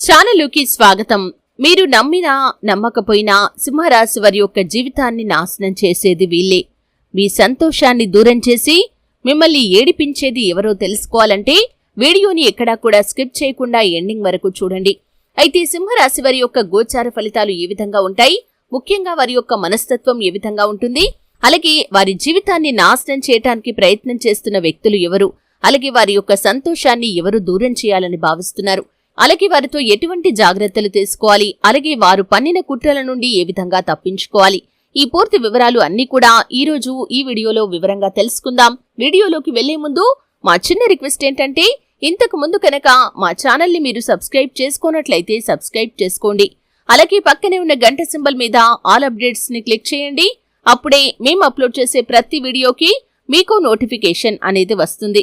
ఛానలుకి స్వాగతం. మీరు నమ్మినా నమ్మకపోయినా సింహరాశి వారి యొక్క జీవితాన్ని నాశనం చేసేది వీళ్ళే. మీ సంతోషాన్ని దూరం చేసి మిమ్మల్ని ఏడిపించేది ఎవరో తెలుసుకోవాలంటే వీడియోని ఎక్కడా కూడా స్కిప్ చేయకుండా ఎండింగ్ వరకు చూడండి. అయితే సింహరాశి వారి యొక్క గోచార ఫలితాలు ఏ విధంగా ఉంటాయి? ముఖ్యంగా వారి యొక్క మనస్తత్వం ఏ విధంగా ఉంటుంది? అలాగే వారి జీవితాన్ని నాశనం చేయటానికి ప్రయత్నం చేస్తున్న వ్యక్తులు ఎవరు? అలాగే వారి యొక్క సంతోషాన్ని ఎవరు దూరం చేయాలని భావిస్తున్నారు? అలాగే వారితో ఎటువంటి జాగ్రత్తలు తీసుకోవాలి? అలాగే వారు పన్నిన కుట్రల నుండి ఏ విధంగా తప్పించుకోవాలి? ఈ పూర్తి వివరాలు అన్ని కూడా ఈ రోజు ఈ వీడియోలో వివరంగా తెలుసుకుందాం. వీడియోలోకి వెళ్ళే ముందు మా చిన్న రిక్వెస్ట్ ఏంటంటే ఇంతకు ముందు కనుక మా ఛానల్ని మీరు సబ్స్క్రైబ్ చేసుకున్నట్లయితే సబ్స్క్రైబ్ చేసుకోండి. అలాగే పక్కనే ఉన్న గంట సింబల్ మీద ఆల్ అప్డేట్స్ని క్లిక్ చేయండి. అప్పుడే మేము అప్లోడ్ చేసే ప్రతి వీడియోకి మీకు నోటిఫికేషన్ అనేది వస్తుంది.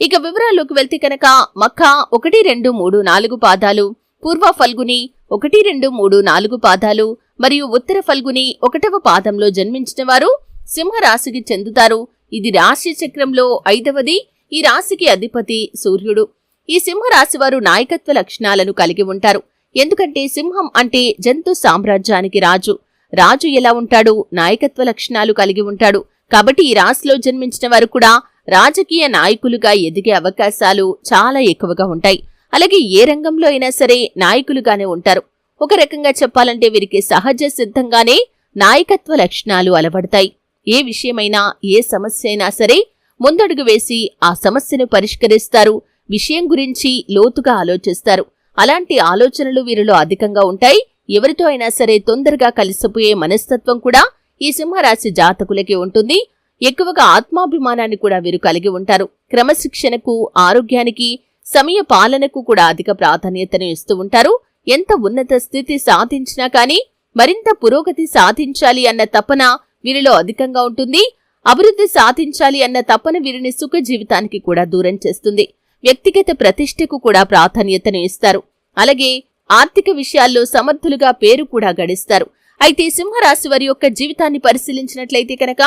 ఇక వివరాల్లోకి వెళ్తే కనుక మక్క ఒకటి రెండు మూడు నాలుగు పాదాలు పూర్వ ఫల్గుని ఒకటి రెండు మూడు నాలుగు పాదాలు మరియు ఉత్తర ఫల్గుని ఒకటవ పాదంలో జన్మించిన వారు సింహరాశికి చెందుతారు. ఇది రాశి చక్రంలో ఐదవది. ఈ రాశికి అధిపతి సూర్యుడు. ఈ సింహరాశి వారు నాయకత్వ లక్షణాలను కలిగి ఉంటారు. ఎందుకంటే సింహం అంటే జంతు సామ్రాజ్యానికి రాజు. రాజు ఎలా ఉంటాడు? నాయకత్వ లక్షణాలు కలిగి ఉంటాడు. కాబట్టి ఈ రాశిలో జన్మించిన వారు కూడా రాజకీయ నాయకులుగా ఎదిగే అవకాశాలు చాలా ఎక్కువగా ఉంటాయి. అలాగే ఏ రంగంలో అయినా సరే నాయకులుగానే ఉంటారు. ఒక రకంగా చెప్పాలంటే వీరికి సహజ సిద్ధంగానే నాయకత్వ లక్షణాలు అలవడతాయి. ఏ విషయమైనా ఏ సమస్య అయినా సరే ముందడుగు వేసి ఆ సమస్యను పరిష్కరిస్తారు. విషయం గురించి లోతుగా ఆలోచిస్తారు. అలాంటి ఆలోచనలు వీరిలో అధికంగా ఉంటాయి. ఎవరితో అయినా సరే తొందరగా కలిసిపోయే మనస్తత్వం కూడా ఈ సింహరాశి జాతకులకి ఉంటుంది. ఎక్కువగా ఆత్మాభిమానాన్ని కూడా వీరు కలిగి ఉంటారు. క్రమశిక్షణకు ఆరోగ్యానికి సమయ పాలనకు కూడా అధిక ప్రాధాన్యతను ఇస్తూ ఉంటారు. ఎంత ఉన్నత స్థితి సాధించినా కానీ మరింత పురోగతి సాధించాలి అన్న తపన వీరిలో అధికంగా ఉంటుంది. అభివృద్ధి సాధించాలి అన్న తపన వీరిని సుఖ జీవితానికి కూడా దూరం చేస్తుంది. వ్యక్తిగత ప్రతిష్టకు కూడా ప్రాధాన్యతను ఇస్తారు. అలాగే ఆర్థిక విషయాల్లో సమర్థులుగా పేరు కూడా గడిస్తారు. అయితే సింహరాశి వారి యొక్క జీవితాన్ని పరిశీలించినట్లయితే కనుక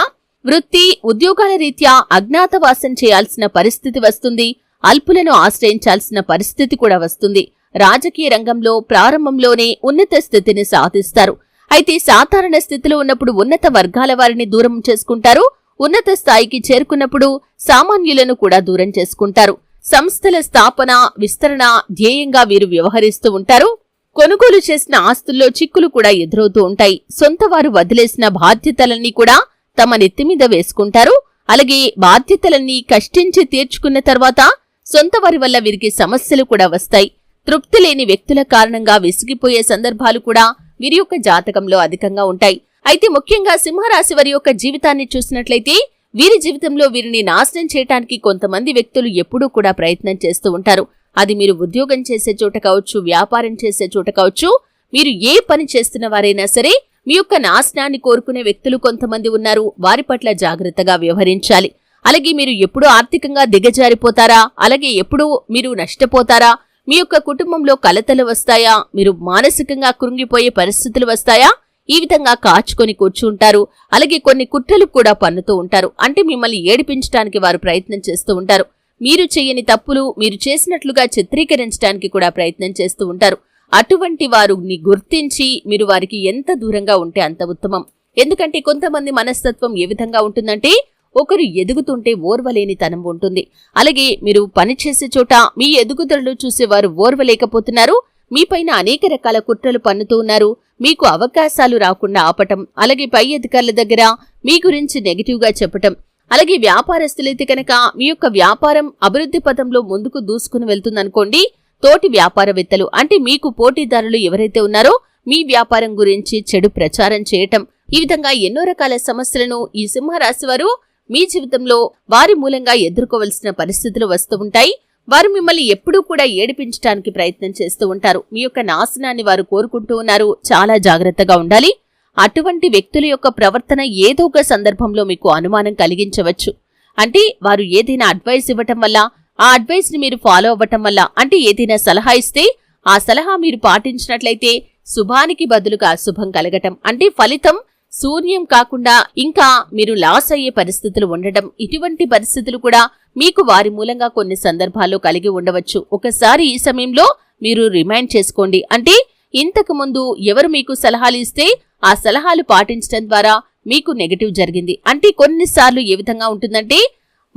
వృత్తి ఉద్యోగాల రీత్యా అజ్ఞాతవాసం చేయాల్సిన పరిస్థితి వస్తుంది. అల్పులను ఆశ్రయించాల్సిన పరిస్థితి కూడా వస్తుంది. రాజకీయ రంగంలో ప్రారంభంలోనే ఉన్నత స్థితిని సాధిస్తారు. అయితే సాధారణ స్థితిలో ఉన్నప్పుడు ఉన్నత వర్గాల వారిని దూరం చేసుకుంటారు. ఉన్నత స్థాయికి చేరుకున్నప్పుడు సామాన్యులను కూడా దూరం చేసుకుంటారు. సంస్థల స్థాపన విస్తరణ ధ్యేయంగా వీరు వ్యవహరిస్తూ ఉంటారు. కొనుగోలు చేసిన ఆస్తుల్లో చిక్కులు కూడా ఎదురవుతూ ఉంటాయి. సొంత వారు వదిలేసిన బాధ్యతలన్నీ కూడా తమ నెత్తిమీద వేసుకుంటారు. అలాగే బాధ్యతలన్నీ కష్టించి తీర్చుకున్న తర్వాత సొంత వారి వల్ల వీరికి సమస్యలు కూడా వస్తాయి. తృప్తి లేని వ్యక్తుల కారణంగా విసిగిపోయే సందర్భాలు కూడా వీరి యొక్క జాతకంలో అధికంగా ఉంటాయి. అయితే ముఖ్యంగా సింహరాశి వారి యొక్క జీవితాన్ని చూసినట్లయితే వీరి జీవితంలో వీరిని నాశనం చేయటానికి కొంతమంది వ్యక్తులు ఎప్పుడూ కూడా ప్రయత్నం చేస్తూ ఉంటారు. అది మీరు ఉద్యోగం చేసే చోట కావచ్చు వ్యాపారం చేసే చోట కావచ్చు మీరు ఏ పని చేస్తున్న వారైనా సరే మీ యొక్క నాశనాన్ని కోరుకునే వ్యక్తులు కొంతమంది ఉన్నారు. వారి పట్ల జాగ్రత్తగా వ్యవహరించాలి. అలాగే మీరు ఎప్పుడు ఆర్థికంగా దిగజారిపోతారా? అలాగే ఎప్పుడు మీరు నష్టపోతారా? మీ యొక్క కుటుంబంలో కలతలు వస్తాయా? మీరు మానసికంగా కృంగిపోయే పరిస్థితులు వస్తాయా? ఈ విధంగా కాచుకొని కూర్చుంటారు. అలాగే కొన్ని కుట్రలు కూడా పన్నుతూ ఉంటారు. అంటే మిమ్మల్ని ఏడిపించడానికి వారు ప్రయత్నం చేస్తూ ఉంటారు. మీరు చేయని తప్పులు మీరు చేసినట్లుగా చిత్రీకరించడానికి కూడా ప్రయత్నం చేస్తూ ఉంటారు. అటువంటి వారిని గుర్తించి మీరు వారికి ఎంత దూరంగా ఉంటే అంత ఉత్తమం. ఎందుకంటే కొంతమంది మనస్తత్వం ఏ విధంగా ఉంటుందంటే ఒకరు ఎదుగుతుంటే ఓర్వలేని తనం ఉంటుంది. అలాగే మీరు పనిచేసే చోట మీ ఎదుగుదలలు చూసేవారు ఓర్వలేకపోతున్నారు. మీపైన అనేక రకాల కుట్రలు పన్నుతూ ఉన్నారు. మీకు అవకాశాలు రాకుండా ఆపటం అలాగే పై అధికారుల దగ్గర మీ గురించి నెగిటివ్గా చెప్పటం. అలాగే వ్యాపారస్తులైతే కనుక మీ యొక్క వ్యాపారం అభివృద్ధి పథంలో ముందుకు దూసుకుని వెళ్తుందనుకోండి తోటి వ్యాపారవేత్తలు అంటే మీకు పోటీదారులు ఎవరైతే ఉన్నారో మీ వ్యాపారం గురించి చెడు ప్రచారం చేయటం. ఈ విధంగా ఎన్నో రకాల సమస్యలను ఈ సింహరాశి వారు మీ జీవితంలో వారి మూలంగా ఎదుర్కోవలసిన పరిస్థితులు వస్తూ ఉంటాయి. వారు మిమ్మల్ని ఎప్పుడూ కూడా ఏడిపించడానికి ప్రయత్నం చేస్తూ ఉంటారు. మీ యొక్క నాశనాన్ని వారు కోరుకుంటూ ఉన్నారు. చాలా జాగ్రత్తగా ఉండాలి. అటువంటి వ్యక్తుల యొక్క ప్రవర్తన ఏదో ఒక సందర్భంలో మీకు అనుమానం కలిగించవచ్చు. అంటే వారు ఏదైనా అడ్వైస్ ఇవ్వటం వల్ల ఆ అడ్వైస్ని మీరు ఫాలో అవ్వటం వల్ల అంటే ఏదైనా సలహా ఇస్తే ఆ సలహా మీరు పాటించినట్లయితే శుభానికి బదులుగా అశుభం కలగటం. అంటే ఫలితం శూన్యం కాకుండా ఇంకా మీరు లాస్ అయ్యే పరిస్థితులు ఉండటం. ఇటువంటి పరిస్థితులు కూడా మీకు వారి మూలంగా కొన్ని సందర్భాల్లో కలిగి ఉండవచ్చు. ఒకసారి ఈ సమయంలో మీరు రిమైండ్ చేసుకోండి. అంటే ఇంతకు ముందు ఎవరు మీకు సలహాలు ఇస్తే ఆ సలహాలు పాటించడం ద్వారా మీకు నెగటివ్ జరిగింది. అంటే కొన్నిసార్లు ఏ విధంగా ఉంటుందంటే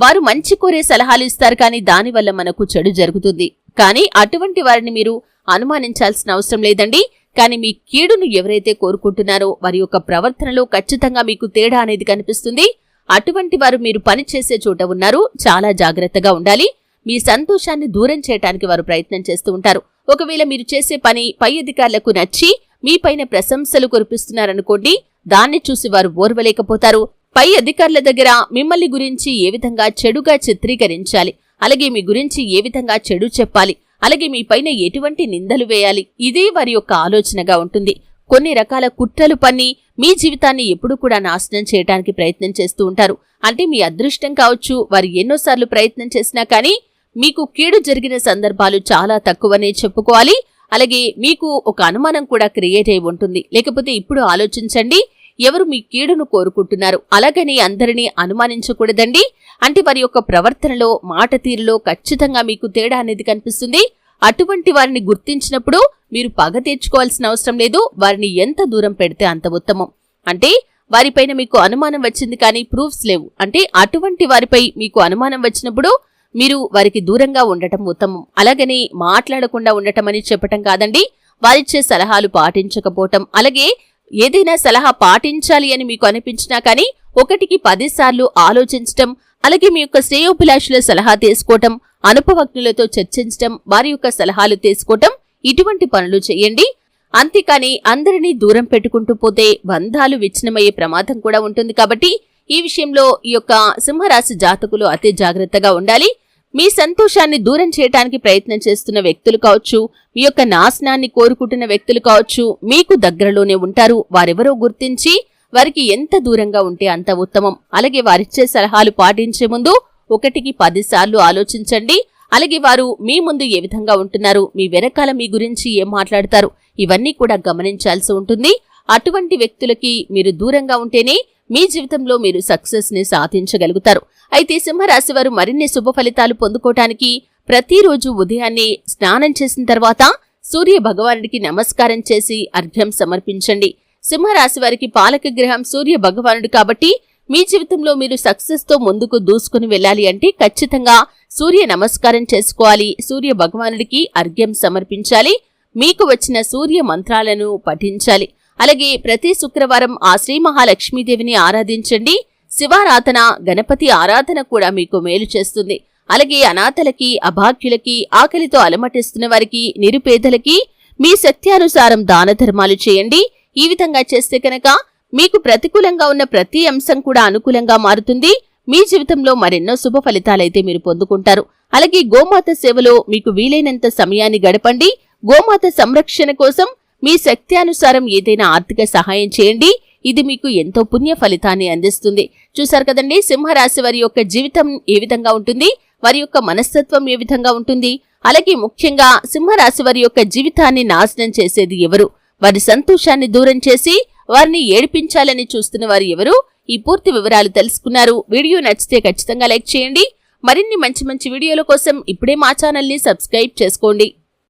వారు మంచి కోరే సలహాలు ఇస్తారు కానీ దానివల్ల మనకు చెడు జరుగుతుంది. కానీ అటువంటి వారిని మీరు అనుమానించాల్సిన అవసరం లేదండి. కానీ మీ కీడును ఎవరైతే కోరుకుంటున్నారో వారి యొక్క ప్రవర్తనలో ఖచ్చితంగా మీకు తేడా అనేది కనిపిస్తుంది. అటువంటి వారు మీరు పని చేసే చోట ఉన్నారు. చాలా జాగ్రత్తగా ఉండాలి. మీ సంతోషాన్ని దూరం చేయడానికి వారు ప్రయత్నం చేస్తూ ఉంటారు. ఒకవేళ మీరు చేసే పని పై అధికారులకు నచ్చి మీపైన ప్రశంసలు కురిపిస్తున్నారనుకోండి దాన్ని చూసి వారు ఓర్వలేకపోతారు. పై అధికారుల దగ్గర మిమ్మల్ని గురించి ఏ విధంగా చెడుగా చిత్రీకరించాలి? అలాగే మీ గురించి ఏ విధంగా చెడు చెప్పాలి? అలాగే మీ పైన ఎటువంటి నిందలు వేయాలి? ఇదే వారి యొక్క ఆలోచనగా ఉంటుంది. కొన్ని రకాల కుట్రలు పన్ని మీ జీవితాన్ని ఎప్పుడు కూడా నాశనం చేయడానికి ప్రయత్నం చేస్తూ ఉంటారు. అంటే మీ అదృష్టం కావచ్చు వారు ఎన్నోసార్లు ప్రయత్నం చేసినా కానీ మీకు కీడు జరిగిన సందర్భాలు చాలా తక్కువనే చెప్పుకోవాలి. అలాగే మీకు ఒక అనుమానం కూడా క్రియేట్ అయి ఉంటుంది. లేకపోతే ఇప్పుడు ఆలోచించండి ఎవరు మీ కీడును కోరుకుంటున్నారు? అలాగని అందరినీ అనుమానించకూడదండి. అంటే వారి యొక్క ప్రవర్తనలో మాట తీరులో ఖచ్చితంగా మీకు తేడా అనేది కనిపిస్తుంది. అటువంటి వారిని గుర్తించినప్పుడు మీరు పగ తీర్చుకోవాల్సిన అవసరం లేదు. వారిని ఎంత దూరం పెడితే అంత ఉత్తమం. అంటే వారిపైన మీకు అనుమానం వచ్చింది కానీ ప్రూఫ్స్ లేవు. అంటే అటువంటి వారిపై మీకు అనుమానం వచ్చినప్పుడు మీరు వారికి దూరంగా ఉండటం ఉత్తమం. అలాగని మాట్లాడకుండా ఉండటం అని చెప్పటం కాదండి. వారిచ్చే సలహాలు పాటించకపోవటం. అలాగే ఏదైనా సలహా పాటించాలి అని మీకు అనిపించినా కానీ ఒకటికి పదిసార్లు ఆలోచించటం అలాగే మీ యొక్క శ్రేయోభిలాషుల సలహా తీసుకోవటం అనుపవజ్ఞులతో చర్చించటం వారి యొక్క సలహాలు తీసుకోవటం ఇటువంటి పనులు చేయండి. అంతేకాని అందరినీ దూరం పెట్టుకుంటూ పోతే బంధాలు విచ్ఛిన్నమయ్యే ప్రమాదం కూడా ఉంటుంది కాబట్టి ఈ విషయంలో ఈ యొక్క సింహరాశి జాతకులు అతి జాగ్రత్తగా ఉండాలి. మీ సంతోషాన్ని దూరం చేయడానికి ప్రయత్నం చేస్తున్న వ్యక్తులు కావచ్చు మీ యొక్క నాశనాన్ని కోరుకుంటున్న వ్యక్తులు కావచ్చు మీకు దగ్గరలోనే ఉంటారు వారెవరో గుర్తించి వారికి ఎంత దూరంగా ఉంటే అంత ఉత్తమం. అలాగే వారిచ్చే సలహాలు పాటించే ముందు ఒకటికి పదిసార్లు ఆలోచించండి. అలాగే వారు మీ ముందు ఏ విధంగా ఉంటున్నారు మీ వెనకాల మీ గురించి ఏం మాట్లాడతారు ఇవన్నీ కూడా గమనించాల్సి ఉంటుంది. అటువంటి వ్యక్తులకి మీరు దూరంగా ఉంటేనే మీ జీవితంలో మీరు సక్సెస్ని సాధించగలుగుతారు. అయితే సింహరాశి వారు మరిన్ని శుభ ఫలితాలు పొందుకోవటానికి ప్రతిరోజు ఉదయాన్నే స్నానం చేసిన తర్వాత సూర్య భగవానుడికి నమస్కారం చేసి అర్ఘ్యం సమర్పించండి. సింహరాశి వారికి పాలక గ్రహం సూర్య భగవానుడు కాబట్టి మీ జీవితంలో మీరు సక్సెస్తో ముందుకు దూసుకుని వెళ్ళాలి అంటే ఖచ్చితంగా సూర్య నమస్కారం చేసుకోవాలి. సూర్య భగవానుడికి అర్ఘ్యం సమర్పించాలి. మీకు వచ్చిన సూర్య మంత్రాలను పఠించాలి. అలాగే ప్రతి శుక్రవారం ఆ శ్రీ మహాలక్ష్మీదేవిని ఆరాధించండి. శివారాధన గణపతి ఆరాధన కూడా మీకు మేలు చేస్తుంది. అలాగే అనాథలకి అభాగ్యులకి ఆకలితో అలమటిస్తున్న వారికి నిరుపేదలకి మీ శక్త్యానుసారం దాన ధర్మాలు చేయండి. ఈ విధంగా చేస్తే కనుక మీకు ప్రతికూలంగా ఉన్న ప్రతి అంశం కూడా అనుకూలంగా మారుతుంది. మీ జీవితంలో మరెన్నో శుభ ఫలితాలైతే మీరు పొందుకుంటారు. అలాగే గోమాత సేవలో మీకు వీలైనంత సమయాన్ని గడపండి. గోమాత సంరక్షణ కోసం మీ శక్తి అనుసారం ఏదైనా ఆర్థిక సహాయం చేయండి. ఇది మీకు ఎంతో పుణ్య ఫలితాన్ని అందిస్తుంది. చూశారు కదండి సింహరాశి వారి యొక్క జీవితం ఏ విధంగా ఉంటుంది? వారి యొక్క మనస్తత్వం ఏ విధంగా ఉంటుంది? అలాగే ముఖ్యంగా సింహరాశి వారి యొక్క జీవితాన్ని నాశనం చేసేది ఎవరు? వారి సంతోషాన్ని దూరం చేసి వారిని ఏడిపించాలని చూస్తున్న వారు ఎవరు? ఈ పూర్తి వివరాలు తెలుసుకున్నారు. వీడియో నచ్చితే ఖచ్చితంగా లైక్ చేయండి. మరిన్ని మంచి మంచి వీడియోల కోసం ఇప్పుడే మా ఛానల్ని సబ్స్క్రైబ్ చేసుకోండి.